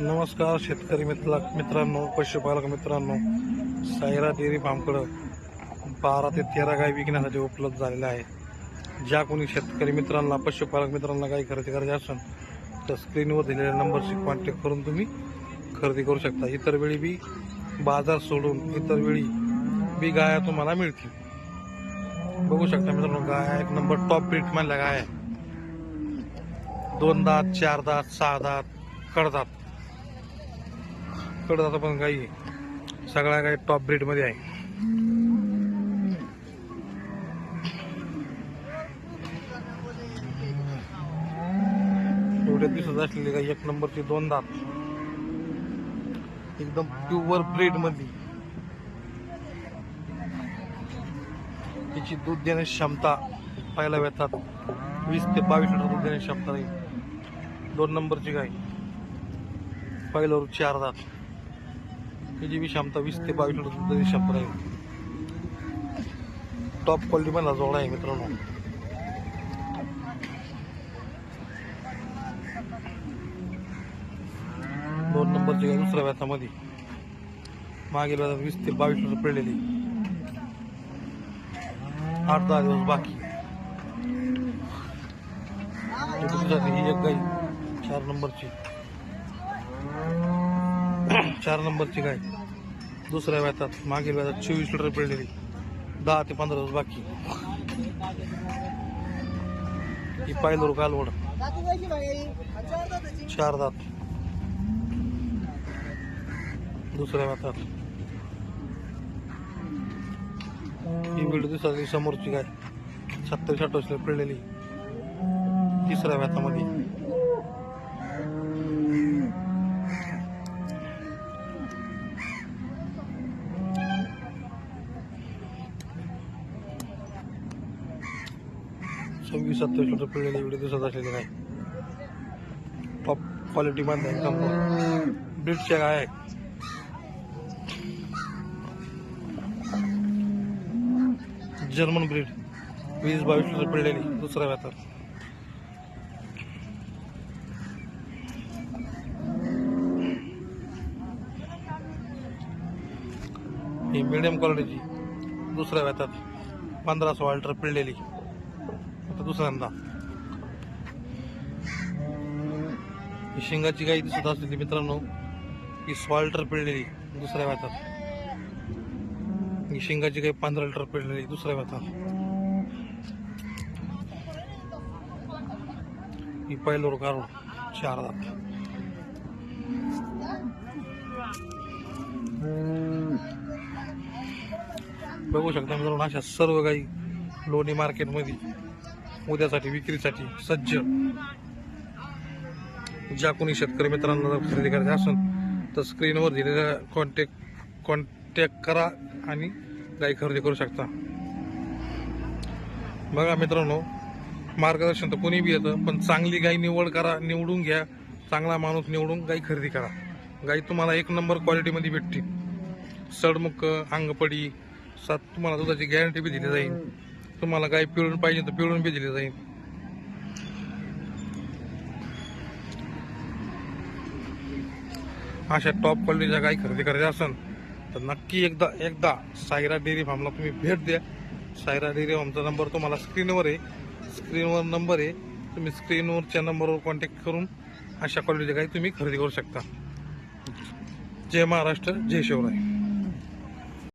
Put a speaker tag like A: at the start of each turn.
A: नमस्कार शेतकरी मित्र मित्रांनो पशुपालक मित्रांनो सायरा डेअरी फार्मकडं बारा ते तेरा गाय विकण्यासाठी उपलब्ध झालेल्या आहे. ज्या कोणी शेतकरी मित्रांना पशुपालक मित्रांना गाय खरेदी करायची असेल तर स्क्रीनवर दिलेल्या नंबरशी कॉन्टॅक्ट करून तुम्ही खरेदी करू शकता. इतर वेळी बी बाजार सोडून इतर वेळी बी गाया तुम्हाला मिळतील. बघू शकता मित्रांनो गाय एक नंबर टॉप ब्रीड मानल्या गाय. आहे दोन दात चार दात सहा दात कडदात. कडदात पण गाई सगळ्या गाई टॉप ब्रीडमध्ये आहे. एवढ्या दिसत असलेली गाई एक नंबरची दोन दात. एकदम प्युअर ब्रीड मधली. तिची दूध देण्याची क्षमता पाहायला मिळतात वीस ते बावीस लिटर दूध देण्याची क्षमता नाही. दोन नंबरची गाय. पहिल्यावर चार दात. त्याची बी क्षमता वीस ते बावीस लिटर तरी क्षमता आहे टॉप क्वालिटी मला जोडा आहे मित्रांनो. दोन नंबरची दुसऱ्या व्यातामध्ये मागील व्यातात वीस ते बावीस लिटर पिळलेली. आठ दहा दिवस बाकी. ही एक गाई चार नंबरची. चार नंबरची गाय. दुसऱ्या व्यातात मागील व्यातात चोवीस लिटर पिळलेली. दहा ते पंधरा दिवस बाकी. ही पायलोर कालवड चार दात. दुसऱ्या व्यातात. ही व्हिडिओ दिवसाची समोरची गाय. सत्तर अठ्ठावीसला पिळलेली. तिसऱ्या व्यातामध्ये. सव्वीस सत्तावीस लिटर पिळलेली व्हिडिओ दिवसात असलेली नाही. टॉप क्वालिटी मध्ये एकदम ब्रीडच्या काय आहे जर्मन ब्रीड वीस बावीस लिटर पिळलेली दुसऱ्या व्यातात ही मिडियम क्वालिटीची दुसऱ्या व्यातात पंधरा सोळा लिटर पिळलेली आता दुसऱ्यांदा. ही शिंगाची गाई दिसत असलेली मित्रांनो ही सोळा लिटर पिळलेली दुसऱ्या व्यातात ही शेंगाची गाई पंधरा लिटर पिळलेली दुसऱ्या व्यातात ही पहिलोर काढून चार दात. बघू शकता मित्रांनो अशा सर्व गाई लोणी मार्केटमध्ये उद्यासाठी विक्रीसाठी सज्ज. ज्या कोणी शेतकरी मित्रांना जर खरेदी करायचे असेल तर स्क्रीनवर दिलेल्या कॉन्टॅक्ट कॉन्टॅक्ट करा आणि गाई खरेदी करू शकता. बघा मित्रांनो मार्गदर्शन तर कोणी बी येतं पण चांगली गाई निवड करा निवडून घ्या. चांगला माणूस निवडून गाई खरेदी करा. गाई तुम्हाला एक नंबर क्वालिटीमध्ये भेटतील. सडमुख अंगपडी सात तुम्हाला दुधाची गॅरंटी बी दिली जाईल. तुम्हाला गाय पिळून पाहिजे तर पिळून बी दिली जाईल. अशा टॉप क्वालिटीच्या गाय खरेदी करायच्या असेल तर नक्की एकदा एकदा सायरा डेअरी फार्मला तुम्ही भेट द्या. सायरा डेअरी फार्मचा नंबर तुम्हाला स्क्रीनवर आहे. स्क्रीनवर नंबर आहे. तुम्ही स्क्रीनवरच्या नंबरवर कॉन्टॅक्ट करून अशा क्वालिटीच्या गाई तुम्ही खरेदी करू शकता. जय महाराष्ट्र जय शिवराय.